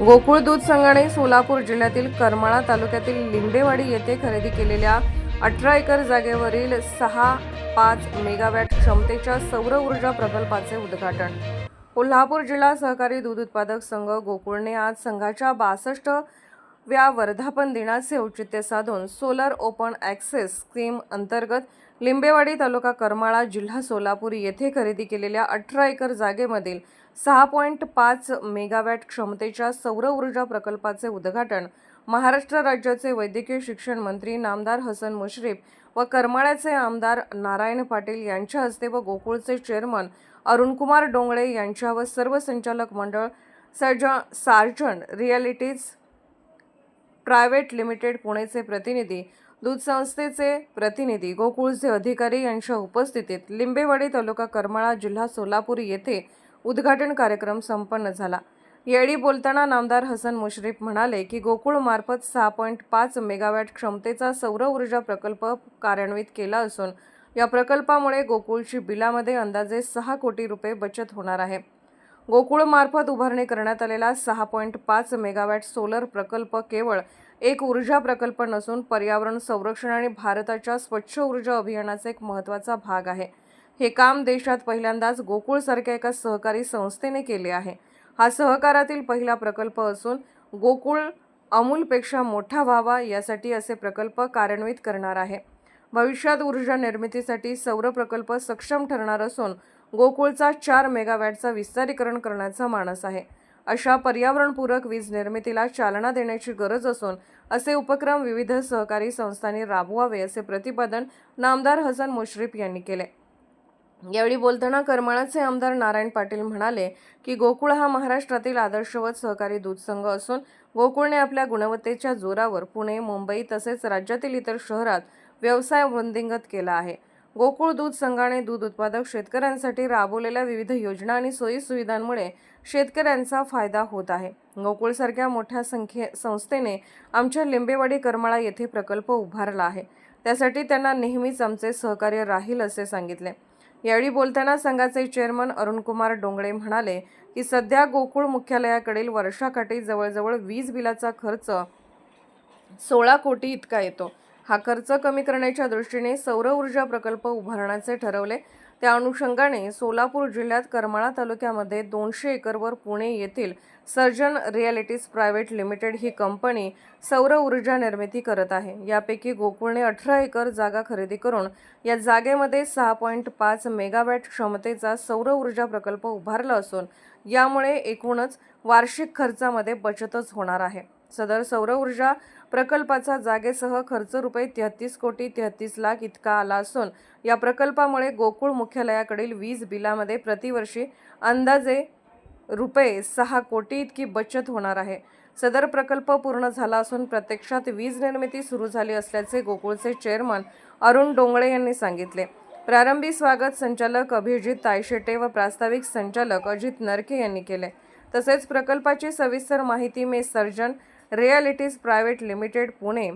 गोकुळ दूध संघाने सोलापूर जिल्ह्यातील करमाळा तालुक्यातील लिंबेवाडी येथे खरेदी केलेल्या अठरा एकर जागेवरील सहा पाच मेगावॅट क्षमतेच्या सौर ऊर्जा प्रकल्पाचे उद्घाटन. कोल्हापूर जिल्हा सहकारी दूध उत्पादक संघ गोकुळने आज संघाच्या बासष्ट व्या वर्धापन दिनाचे औचित्य साधून सोलर ओपन ॲक्सेस स्कीम अंतर्गत लिंबेवाडी तालुका करमाळा जिल्हा सोलापूर येथे खरेदी केलेल्या अठरा एकर जागेमधील सहा पॉईंट पाच मेगावॅट क्षमतेच्या सौर ऊर्जा प्रकल्पाचे उद्घाटन महाराष्ट्र राज्याचे वैद्यकीय शिक्षण मंत्री नामदार हसन मुश्रीफ व करमाळ्याचे आमदार नारायण पाटील यांच्या हस्ते व गोकुळचे चेअरमन अरुणकुमार डोंगळे यांच्या व सर्व संचालक मंडळ सर्ज सार्जन रिॲलिटीज प्रायव्हेट लिमिटेड पुणेचे प्रतिनिधी दूध संस्थेचे प्रतिनिधी गोकुळचे अधिकारी यांच्या उपस्थितीत लिंबेवाडी तालुका करमाळा जिल्हा सोलापूर येथे उद्घाटन कार्यक्रम संपन्न झाला. यावेळी बोलताना नामदार हसन मुश्रीफ म्हणाले की गोकुळमार्फत सहा पॉईंट पाच मेगावॅट क्षमतेचा सौर ऊर्जा प्रकल्प कार्यान्वित केला असून या प्रकल्पामुळे गोकुळची बिलामध्ये अंदाजे सहा कोटी रुपये बचत होणार आहे. गोकुळमार्फत उभारणी करण्यात आलेला सहा पॉईंट पाच मेगावॅट सोलर प्रकल्प केवळ एक ऊर्जा प्रकल्प नसून पर्यावरण संरक्षण आणि भारताच्या स्वच्छ ऊर्जा अभियानाचा एक महत्त्वाचा भाग आहे. हे काम देशात पहिल्यांदाच गोकुळसारख्या एका सहकारी संस्थेने केले आहे. हा सहकारातील पहिला प्रकल्प असून गोकुळ अमूलपेक्षा मोठा व्हावा यासाठी असे प्रकल्प कार्यान्वित करणार आहे. भविष्यात ऊर्जा निर्मितीसाठी सौर प्रकल्प सक्षम ठरणार असून गोकुळचा चार मेगावॅटचा विस्तारीकरण करण्याचा मानस आहे. अशा पर्यावरणपूरक वीज निर्मितीला चालना देण्याची गरज असून असे उपक्रम विविध सहकारी संस्थांनी राबवावे असे प्रतिपादन नामदार हसन मुश्रीफ यांनी केले. यावेळी बोलताना करमाळाचे आमदार नारायण पाटील म्हणाले की गोकुळ हा महाराष्ट्रातील आदर्शवत सहकारी दूध संघ असून गोकुळने आपल्या गुणवत्तेच्या जोरावर पुणे मुंबई तसेच राज्यातील इतर शहरात व्यवसाय वृद्धिंगत केला आहे. गोकुळ दूध संघाने दूध उत्पादक शेतकऱ्यांसाठी राबवलेल्या विविध योजना आणि सोयी सुविधांमुळे शेतकऱ्यांचा फायदा होत आहे. गोकुळसारख्या मोठ्या संख्ये संस्थेने आमच्या लिंबेवाडी करमाळा येथे प्रकल्प उभारला आहे. त्यासाठी त्यांना नेहमीच आमचे सहकार्य राहील असे सांगितले. यावेळी बोलताना संघाचे चेअरमन अरुणकुमार डोंगळे म्हणाले की सध्या गोकुळ मुख्यालयाकडील वर्षाकाठी जवळजवळ वीज बिलाचा खर्च सोळा कोटी इतका येतो. हा खर्च कमी करण्याच्या दृष्टीने सौर ऊर्जा प्रकल्प उभारण्याचे ठरवले. त्या अनुषंगाने सोलापूर जिल्ह्यात करमाळा तालुक्यामध्ये दोनशे एकरवर पुणे येथील सर्जन रिॲलिटीज प्रायव्हेट लिमिटेड ही कंपनी सौर ऊर्जा निर्मिती करत आहे. यापैकी गोकुळने अठरा एकर जागा खरेदी करून या जागेमध्ये सहा पॉईंट पाच मेगावॅट क्षमतेचा सौर ऊर्जा प्रकल्प उभारला असून यामुळे एकूणच वार्षिक खर्चामध्ये बचतच होणार आहे. सदर सौर ऊर्जा प्रकल्पाचा जागेसह खर्च रुपये तेहतीस कोटी तेहतीस लाख इतका आला असून या प्रकल्पामुळे गोकुळ मुख्यालयाकडील वीज बिलामध्ये प्रतिवर्षी अंदाजे रुपये सहा कोटी इतकी बचत होणार आहे. सदर प्रकल्प पूर्ण झाला असून प्रत्यक्षात वीज निर्मिती सुरू झाली असल्याचे गोकुळचे चेअरमन अरुण डोंगळे यांनी सांगितले. प्रारंभी स्वागत संचालक अभिजित तायशेटे व प्रास्ताविक संचालक अजित नरके यांनी केले. तसेच प्रकल्पाची सविस्तर माहिती मे Sarjan realities private limited Pune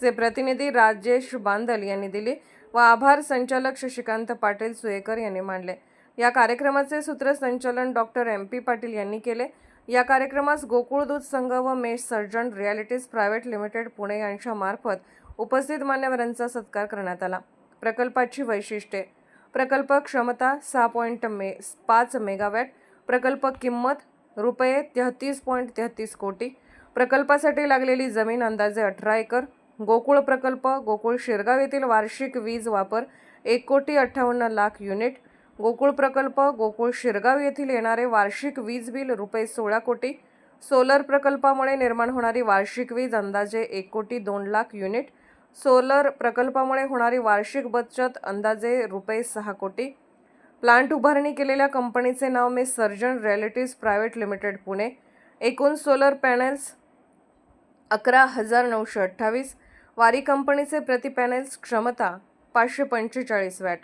चे प्रतिनिधी राजेश बांदल यांनी दिली व आभार संचालक शशिकांत पाटील सुयेकर यांनी मांडले. या कार्यक्रमाचे सूत्रसंचालन डॉक्टर एम पी पाटील यांनी केले. या कार्यक्रमास गोकुळ दूध संघ व मेष Sarjan realities private limited Pune यांच्या मार्फत उपस्थित मान्यवरांचा सत्कार करण्यात आला. प्रकल्पाची वैशिष्ट्ये. प्रकल्प क्षमता सहा पॉईंट मे पाच मेगावॅट. प्रकल्प किंमत रुपये तेहतीस पॉईंट तेहतीस कोटी. प्रकल्पासाठी लागलेली जमीन अंदाजे अठरा एकर. गोकुळ प्रकल्प गोकुळ शिरगाव येथील वार्षिक वीज वापर एक कोटी अठ्ठावन्न लाख युनिट. गोकुळ प्रकल्प गोकुळ शिरगाव येथील येणारे वार्षिक वीज बिल रुपये सोळा कोटी. सोलर प्रकल्पामुळे निर्माण होणारी वार्षिक वीज अंदाजे एक कोटी दोन लाख युनिट. सोलर प्रकल्पामुळे होणारी वार्षिक बचत अंदाजे रुपये सहा कोटी. प्लांट उभारणी केलेल्या कंपनीचे नाव मे Sarjan realities private limited Pune. एकूण सोलर पॅनेल्स अकरा हजार नऊशे अठ्ठावीस. वारी कंपनीचे प्रति पॅनेल्स क्षमता पाचशे पंचेचाळीस वॅट.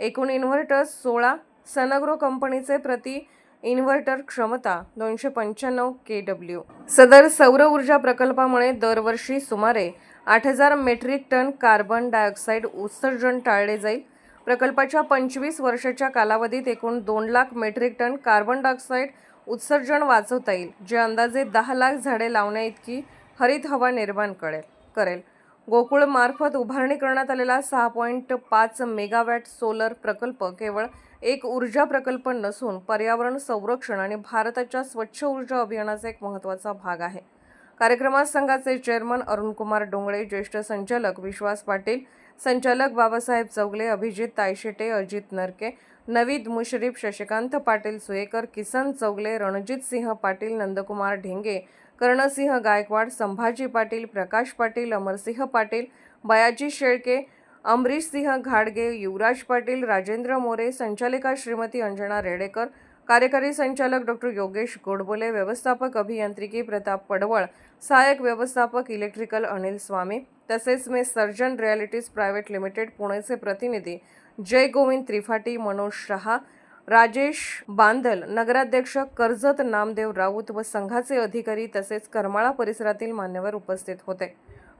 एकूण इन्व्हर्टर्स सोळा. सनग्रो कंपनीचे प्रति इन्व्हर्टर क्षमता दोनशे पंच्याण्णव के डब्ल्यू सदर सौर ऊर्जा प्रकल्पामुळे दरवर्षी सुमारे आठ हजार मेट्रिक टन कार्बन डायऑक्साईड उत्सर्जन टाळले जाईल. प्रकल्पाच्या पंचवीस वर्षाच्या कालावधीत एकूण दोन lakh metric tonne carbon dioxide उत्सर्जन वाचवता येईल जे अंदाजे दहा लाख झाडे लावण्याइतकी हरित हवा निर्माण करेल करेल. गोकुळमार्फत उभारणी करण्यात आलेला सहा पॉईंट पाच मेगावॅट सोलर प्रकल्प केवळ एक ऊर्जा प्रकल्प नसून पर्यावरण संरक्षण आणि भारताच्या स्वच्छ ऊर्जा अभियानाचा एक महत्त्वाचा भाग आहे. कार्यक्रमात संघाचे चेअरमन अरुणकुमार डोंगळे ज्येष्ठ संचालक विश्वास पाटील संचालक बाबासाहेब चौगले अभिजित तायशेटे अजित नरके नवीद मुश्रीफ शशिकांत पाटील सुयेकर किसन चौगले रणजित सिंह पाटील नंदकुमार ढेंगे कर्णसिंह गायकवाड संभाजी पाटील प्रकाश पाटील अमरसिंह पाटील बयाजी शेळके अमरीश सिंह घाडगे युवराज पाटील राजेंद्र मोरे संचालिका श्रीमती अंजना रेडेकर कार्यकारी संचालक डॉक्टर योगेश गोडबोले व्यवस्थापक अभियांत्रिकी प्रताप पडवळ सहाय्यक व्यवस्थापक इलेक्ट्रिकल अनिल स्वामी तसेच मे सर्जन रिॲलिटीज प्रायव्हेट लिमिटेड पुणेचे प्रतिनिधी जय गोविंद त्रिफाटी मनोज शहा राजेश बांदल नगराध्यक्ष कर्जत नामदेव राऊत व संघाचे अधिकारी तसेच करमाळा परिसरातील मान्यवर उपस्थित होते.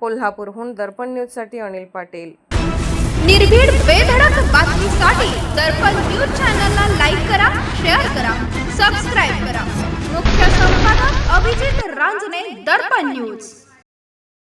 कोल्हापूरहून दर्पण न्यूजसाठी अनिल पाटील. निर्भीड बेधडक बातमीसाठी दर्पण न्यूज चॅनलला लाईक करा शेअर करा सबस्क्राईब करा. मुख्य संपादक अभिजित रांजने दर्पण न्यूज.